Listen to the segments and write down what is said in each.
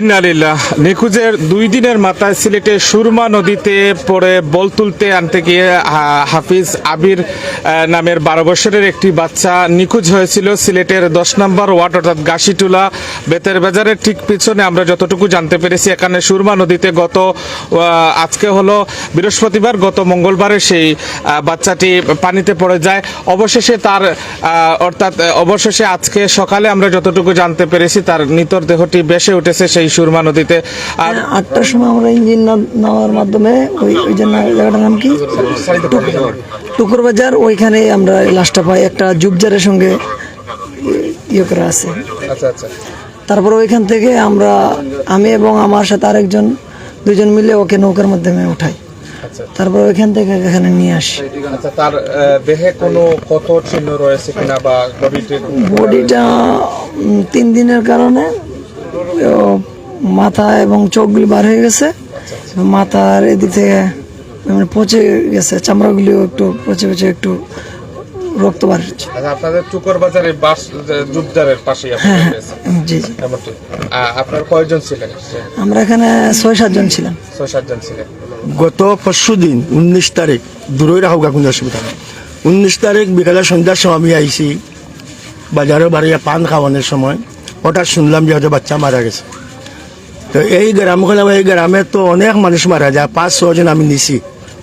ইন্নালিল্লাহ নিখোঁজের দুই দিনের মাথায় সিলেটে সুরমা নদীতে পড়ে বল তুলতে আনতে গিয়ে হাফিজ আবির নামের বারো বছরের একটি বাচ্চা নিখোঁজ হয়েছিল সিলেটের দশ নম্বর ওয়ার্ড, অর্থাৎ গাছিটুলা বেতের বাজারের ঠিক পিছনে। আমরা যতটুকু জানতে পেরেছি, এখানে সুরমা নদীতে গত আজকে হলো বৃহস্পতিবার, গত মঙ্গলবারে সেই বাচ্চাটি পানিতে পড়ে যায়। অবশেষে তার অর্থাৎ অবশেষে আজকে সকালে আমরা যতটুকু জানতে পেরেছি তার নিতর দেহটি বেসে উঠেছে সেই সুরমা নদীতে। আর আটটার সময় আমরা ইঞ্জিন নেওয়ার মাধ্যমে ওই ওই যে না- জায়গাটার নাম কি? টুকুর বাজার ওইখানে আমরা লাশটা পাই। একটা জুবজারের সঙ্গে ইয়ে করা আছে। আচ্ছা আচ্ছা। তারপর ওইখান থেকে আমরা আমি এবং আমার সাথে আরেকজন দুজন মিলে ওকে নৌকার মাধ্যমে উঠাই। তারপর ওইখান থেকে এখানে নিয়ে আসি। আচ্ছা তার দেহে কোনো ক্ষত চিহ্ন রয়েছে কিনা বা বডিতে বডিটা তিন দিনের কারণে মাথা এবং চোখগুলি বার হয়ে গেছে। মাথার এদিক থেকে মানে পচে গেছে চামড়াগুলিও একটু পচে পচে একটু রক্ত বার হচ্ছে। আচ্ছা আপনাদের টুকর বাজারে বাস জুবদারের পাশে হ্যাঁ হ্যাঁ জি জি। আপনার কয়জন ছিলেন? আমরা এখানে ছয় সাতজন ছিলাম। ছয় সাতজন ছিলেন। গত পরশু দিন উনিশ তারিখ দূরই রাখুক কোনো অসুবিধা। উনিশ তারিখ বিকালে সন্ধ্যার সময় আমি আইছি বাজারে বাড়িয়ে পান খাওয়ানোর সময়। হঠাৎ শুনলাম যে হয়তো বাচ্চা মারা গেছে। তো এই গ্রামখানে এই গ্রামে তো অনেক মানুষ মারা যায়, পাঁচ ছজন আমি নিছি,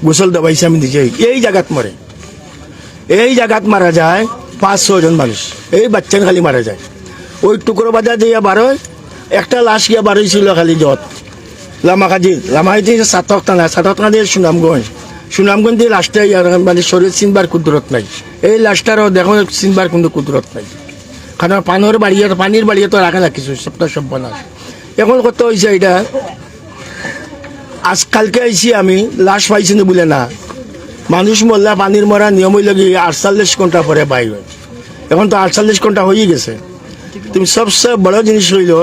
গোসল দেওয়াইছি আমি নিজেই। এই জায়গাত মরে। এই জায়গাত মারা যায় পাঁচ ছজন মানুষ। এই বাচ্চান খালি মারা যায়। ওই টুকরো বাজার দিয়ে বারোয়, একটা লাশ গিয়া বারোইছিল খালি যত লামাকাজি লামাকাজি সাতক টানা সাতক টানা দিয়ে সুনামগঞ্জ সুনামগঞ্জ দিয়ে লাস্টে ইয়ার মানে শরীর চিনবার কুদরত নাই এই লাস্টারও দেখো চিনবার কিন্তু কুদরত নাই কারণ পানির বাড়িয়ে পানির বাড়িয়ে তো রাখা না কিছু সপ্তাহ সব্যনাশ এখন কত হয়েছে এটা আজকালকে আইছি আমি লাশ পাইছি না বলে না মানুষ মরলা পানির মরা নিয়ম হইল কি আটচল্লিশ ঘণ্টা পরে বাইর এখন তো আটচল্লিশ ঘণ্টা হয়ে গেছে তুমি সবচেয়ে বড় জিনিস হইল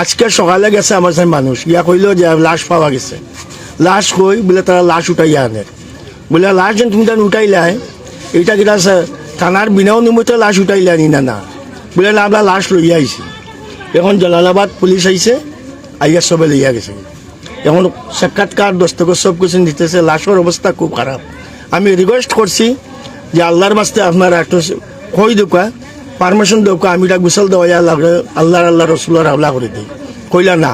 আজকে সকালে গেছে আমার সাথে মানুষ। ইয়া কইল যে লাশ পাওয়া গেছে। লাশ কই? বলে তারা লাশ উঠাইয়া আনে। বলে, লাশ যেন তুমি তান উঠাইলাই কিটা আছে, থানার বিনা অনুমতি লাশ উঠাইলে আনি না না বলে, না, আমরা লাশ লইয়া আইছি। এখন জালালাবাদ পুলিশ আইছে, আইয়া সবে লইয়া গেছে। এখন সাক্ষাৎকার, দস্তখত সব কিছু নিতেছে, লাশের অবস্থা খুব খারাপ। আমি রিকোয়েস্ট করছি যে আল্লাহর বাস্তে আপনারা একটু কই দোকা পারমিশন দোকা আমি এটা গুসল দেওয়া লাগে আল্লাহর আল্লাহ রসুলের হাওলা করে দিই। কইলা না।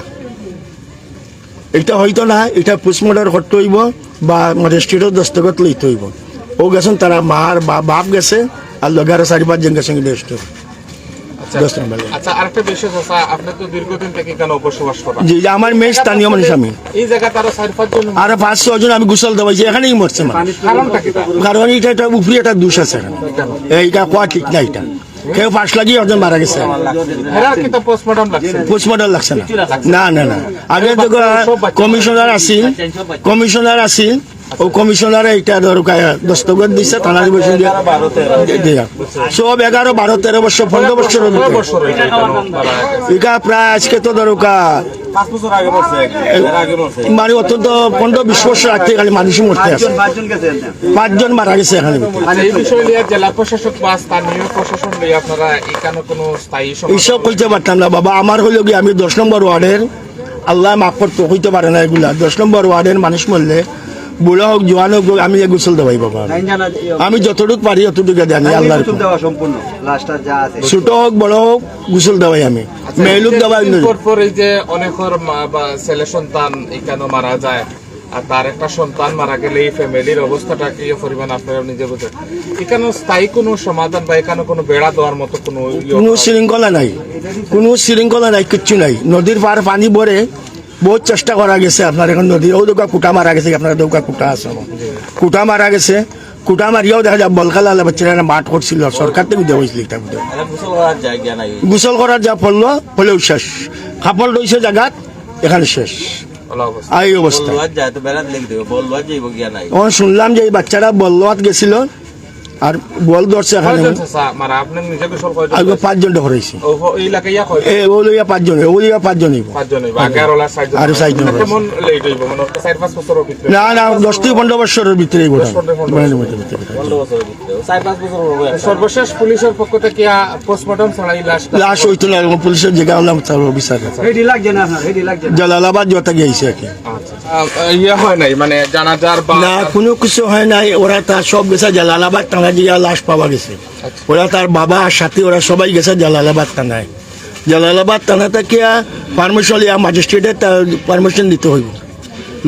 এটা হয়তো না এটা পোস্টমর্টম করতে হইব বা রেজিস্ট্রেটর দস্তখত লইতে হইব। ও গেছেন তারা মার বা বাপ গেছে আর লগার চারি পাঁচজন গেছেন রেজিস্ট্রেটর দশ নম্বর আচ্ছা করেন। আমার মেয়ে স্থানীয় মানুষ আমি। আরও পাঁচ ছজন আমি গুসল এখানেই মরছে কারণ এটা উপরে একটা দোষ আছে এখানে। এইটা কোয়া ঠিক না এটা কেউ পাশ লাগিয়ে একজন মারা গেছে। পোস্টমর্টম লাগছে। না। না না না। আগে তো কমিশনার আসিল কমিশনার আসিল ও কমিশনার এটা দরকার দস্তখত দিচ্ছে থানার বসে দিয়া। সব এগারো বারো তেরো বছর পনেরো বছর এটা প্রায় আজকে তো দরকার পাঁচ বছর আগে মরছে এর আগে মরছে। মানে অত্যন্ত পনেরো বিশ বছর আগে খালি মানুষ মরতে আছে পাঁচজন মারা গেছে এখানে। এই বিষয় নিয়ে জেলা প্রশাসক বা স্থানীয় প্রশাসন আপনারা এখানে কোনো স্থায়ী এইসব কইতে পারতাম না বাবা। আমার হইল কি আমি দশ নম্বর ওয়ার্ডের আল্লাহ মাফ করতে হইতে পারে না এগুলা। দশ নম্বর ওয়ার্ডের মানুষ মরলে বুড়ো হোক জোয়ান হোক আমি গোসল দেওয়াই বাবা আমি। যতটুকু পারি অতটুকু জানি আছে। ছোট হোক বড় হোক গোসল দেওয়াই আমি। মেয়েলুক দেওয়াই কিছুদিন পর পর এই যে অনেকের মা- বা ছেলে সন্তান এখানে মারা যায় আর তার একটা সন্তান মারা গেলে এই ফ্যামিলির অবস্থাটা কি পরিমাণ আপনারা নিজে বোঝেন। এখানে স্থায়ী কোনো সমাধান বা এখানে কোনো বেড়া দেওয়ার মতো কোনো ইয়ে কোনো শৃঙ্খলা নাই। কোনো শৃঙ্খলা নাই কিচ্ছু নাই। নদীর পার পানি ভরে বহুত চেষ্টা করা গেছে আপনার এখন নদী। ও দৌকা কুটা মারা গেছে আপনার দৌকা কুটা আছে। কুটা মারা গেছে। কুটা মারিয়াও দেখা যায় বলকালা বাচ্চারা মাঠ করছিল সরকার থেকে দেওয়া হয়েছিল এটা গোসল করার যা পড়ল হলেও শেষ। কাপড় রয়েছে জায়গাত এখানে শেষ। এই অবস্থা শুনলাম যে এই বাচ্চারা বল্লুয়াত গেছিল। আর বল ধরছে এখানে। আগে ইয়া লইয়া পাঁচজন লইয়া পাঁচজন হইব। পাঁচজন আর চারজন মানে মানে না না দশ থেকে পনেরো বছরের ভিতরে সর্বশেষ পুলিশের পক্ষ থেকে পোস্টমর্টম ছাড়া লাশ হইতো না পুলিশের জায়গা হলাম বিচার হেডি লাগছে না আপনার? হেডি লাগছে জালালাবাদ যত গিয়েছে আর কি। আচ্ছা ইয়ে হয় নাই? মানে জানাজার না কোনো কিছু হয় নাই ওরা সব গেছে জালালাবাদ দিয়ে লাশ পাওয়া গেছে। ওরা তার বাবা আর সাথে ওরা সবাই গেছে জালালাবাদ থানায়। জালালাবাদ থানা থেকে পারমিশন লিয়া ম্যাজিস্ট্রেটের পারমিশন দিতে হইব।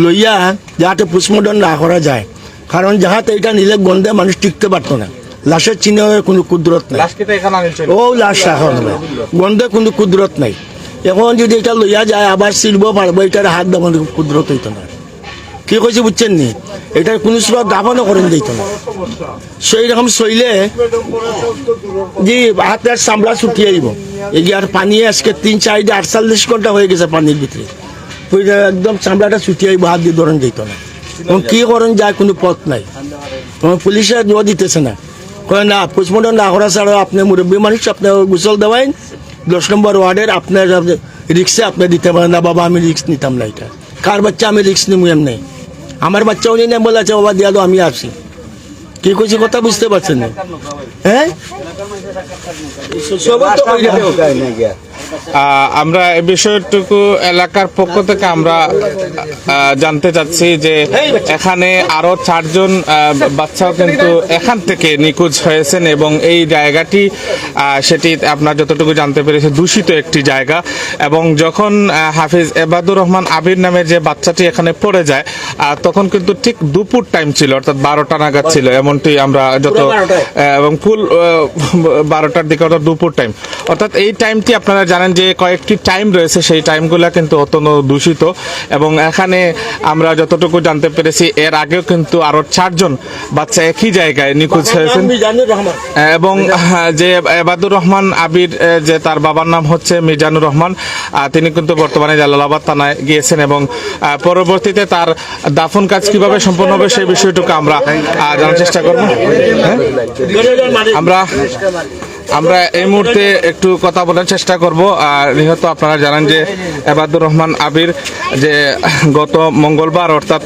লইয়া যাতে পোস্টমর্টম না করা যায়। কারণ যাহাতে এটা নিলে গন্ধে মানুষ টিকতে পারতো না। লাশের চিহ্নের কোনো কুদরত নাই। ও লাশ রাখা হবে গন্ধে কোনো কুদরত নাই। এখন যদি এটা লইয়া যায় আবার সিলব পারব এটার হাত দেবো কুদরত হইতো না। কি কইছে বুঝছেন নি? এটার কোনো সময় দাফনও করেন দিত না সেই রকম শৈলে জি হাতের চামড়া ছুটিয়ে আইব। আর পানি আজকে তিন চারটা আটচল্লিশ ঘণ্টা হয়ে গেছে পানির ভিতরে। একদম চামড়াটা ছুটিয়ে আইব, হাত দিয়ে ধরেন দিত না। এখন কি করেন যায় কোনো পথ নাই। পুলিশে জোয়া দিতেছে না। কয় না, পোস্টমর্টম না করা ছাড়া আপনি মুরব্বী মানুষ, আপনি গোসল দেওয়াইন। দশ নম্বর ওয়ার্ডের আপনার রিক্সে আপনি দিতে পারেন না। বাবা, আমি রিক্স নিতাম না এটা। কার বাচ্চা আমি রিক্স নিবো এমনি আমার বাচ্চা উনি না বলেছে বাবা দিয়া দো আমি আসি কি কইছি কথা বুঝতে পারছেন না হ্যাঁ তো আমরা এই বিষয়টুকু এলাকার পক্ষ থেকে আমরা জানতে চাচ্ছি যে এখানে আরও চারজন বাচ্চাও কিন্তু এখান থেকে নিখোঁজ হয়েছেন এবং এই জায়গাটি সেটি আপনার যতটুকু জানতে পেরেছে দূষিত একটি জায়গা এবং যখন হাফিজ এবাদুর রহমান আবির নামের যে বাচ্চাটি এখানে পড়ে যায় আহ, তখন কিন্তু ঠিক দুপুর টাইম ছিল অর্থাৎ বারোটা নাগাদ ছিল এমনটি আমরা যত এবং ফুল বারোটার দিকে অর্থাৎ দুপুর টাইম। অর্থাৎ এই টাইমটি আপনারা জানেন যে কয়েকটি টাইম রয়েছে সেই টাইমগুলো কিন্তু অত্যন্ত দূষিত। এবং এখানে আমরা যতটুকু জানতে পেরেছি এর আগেও কিন্তু আরও চারজন বাচ্চা একই জায়গায় নিখোঁজ হয়েছেন। এবং যে এবাদুর রহমান আবির যে তার বাবার নাম হচ্ছে মিজানুর রহমান তিনি কিন্তু বর্তমানে জালালাবাদ থানায় গিয়েছেন এবং পরবর্তীতে তার দাফন কাজ কীভাবে সম্পন্ন হবে সেই বিষয়টুকু আমরা জানার চেষ্টা করব। হ্যাঁ? আমরা আমরা এই মুহূর্তে একটু কথা বলার চেষ্টা করব। আর নিহত আপনারা জানেন যে এবাদুর রহমান আবির যে গত মঙ্গলবার অর্থাৎ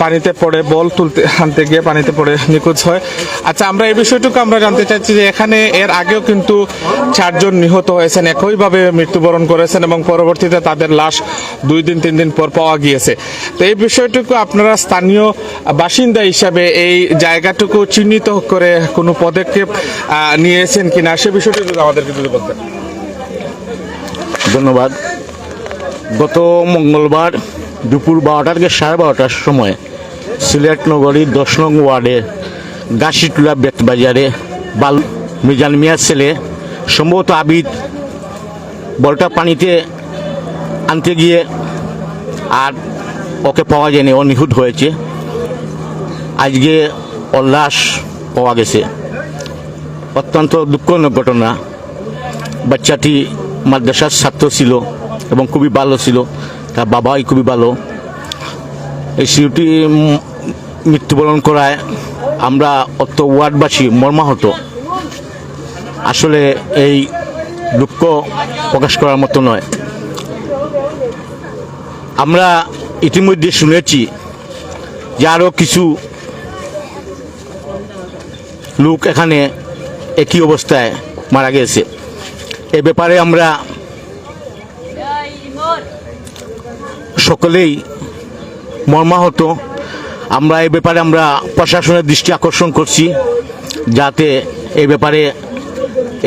পানিতে পড়ে, বল তুলতে, আনতে গিয়ে পানিতে পড়ে নিখোঁজ হয়। আচ্ছা আমরা এই বিষয়টুকু আমরা জানতে চাচ্ছি যে এখানে এর আগেও কিন্তু চারজন নিহত হয়েছেন, একইভাবে মৃত্যুবরণ করেছেন এবং পরবর্তীতে তাদের লাশ দুই দিন, তিন দিন পর পাওয়া গিয়েছে। তো এই বিষয়টুকু আপনারা স্থানীয় বাসিন্দা হিসাবে এই জায়গাটুকু চিহ্নিত করে কোনো পদক্ষেপ নিয়েছেন কিনা? সে বিষয়টি আমাদেরকে যদি বলতেন। ধন্যবাদ। গত মঙ্গলবার দুপুর বারোটা থেকে সাড়ে বারোটার সময় সিলেট নগরীর দশ নং ওয়ার্ডের গাছিটুলা বেতবাজারে বাল মিজান মিয়ার ছেলে, সম্ভবত আবিদ, বলটা পানিতে আনতে গিয়ে আর ওকে পাওয়া যায়নি, ও নিখুঁত হয়েছে। আজকে লাশ পাওয়া গেছে। অত্যন্ত দুঃখজনক ঘটনা। বাচ্চাটি মাদ্রাসার ছাত্র ছিল এবং খুবই ভালো ছিল। তার বাবাই খুবই ভালো। এই শিশুটি মৃত্যুবরণ করায় আমরা অত ওয়ার্ডবাসী মর্মাহত। আসলে এই দুঃখ প্রকাশ করার মতো নয়। আমরা ইতিমধ্যে শুনেছি যে আরও কিছু লোক এখানে একই অবস্থায় মারা গেছে। এ ব্যাপারে আমরা সকলেই মর্মাহত। আমরা এই ব্যাপারে আমরা প্রশাসনের দৃষ্টি আকর্ষণ করছি যাতে এই ব্যাপারে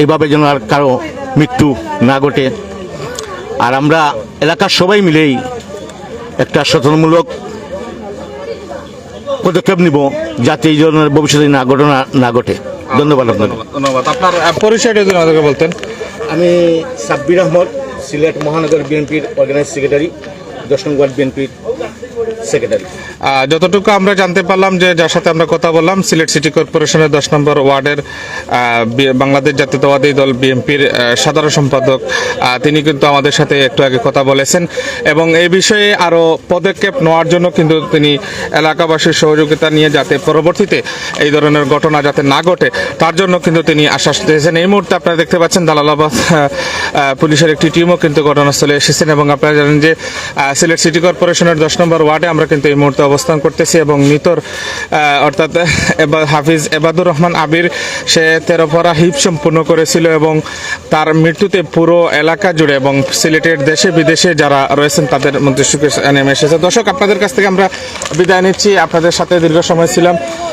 এইভাবে যেন আর কারও মৃত্যু না ঘটে। আর আমরা এলাকার সবাই মিলেই একটা সচেতনমূলক পদক্ষেপ নিব যাতে এই ধরনের ভবিষ্যতে না ঘটনা না ঘটে। ধন্যবাদ আপনাকে ধন্যবাদ আপনার পরিচয়টা যদি আমাদেরকে বলতেন। আমি সাব্বির আহমদ সিলেট মহানগর বিএনপির অর্গানাইজ সেক্রেটারি দশ নং ওয়ার্ড বিএনপির যতটুকু আমরা জানতে পারলাম যে যার সাথে আমরা কথা বললাম, সিলেট সিটি কর্পোরেশনের দশ নম্বর ওয়ার্ডের বাংলাদেশ জাতীয়তাবাদী দল বিএনপির সাধারণ সম্পাদক তিনি কিন্তু আমাদের সাথে একটু আগে কথা বলেছেন এবং এই বিষয়ে আরও পদক্ষেপ নেওয়ার জন্য কিন্তু তিনি এলাকাবাসীর সহযোগিতা নিয়ে যাতে পরবর্তীতে এই ধরনের ঘটনা যাতে না ঘটে, তার জন্য কিন্তু তিনি আশ্বাস দিয়েছেন। এই মুহূর্তে আপনারা দেখতে পাচ্ছেন দালালাবাদ পুলিশের একটি টিমও কিন্তু ঘটনাস্থলে এসেছেন এবং আপনারা জানেন যে সিলেট সিটি কর্পোরেশনের দশ নম্বর ওয়ার্ডে আমরা কিন্তু এই মুহূর্তে অবস্থান করতেছি এবং নিতর অর্থাৎ হাফিজ এবাদুর রহমান আবির, সে তেরো পরা হিপ সম্পূর্ণ করেছিল এবং তার মৃত্যুতে পুরো এলাকা জুড়ে এবং সিলেটের দেশে বিদেশে যারা রয়েছেন তাদের মধ্যে সুখে নেমে এসেছে। দর্শক, আপনাদের কাছ থেকে আমরা বিদায় নিচ্ছি। আপনাদের সাথে দীর্ঘ সময় ছিলাম।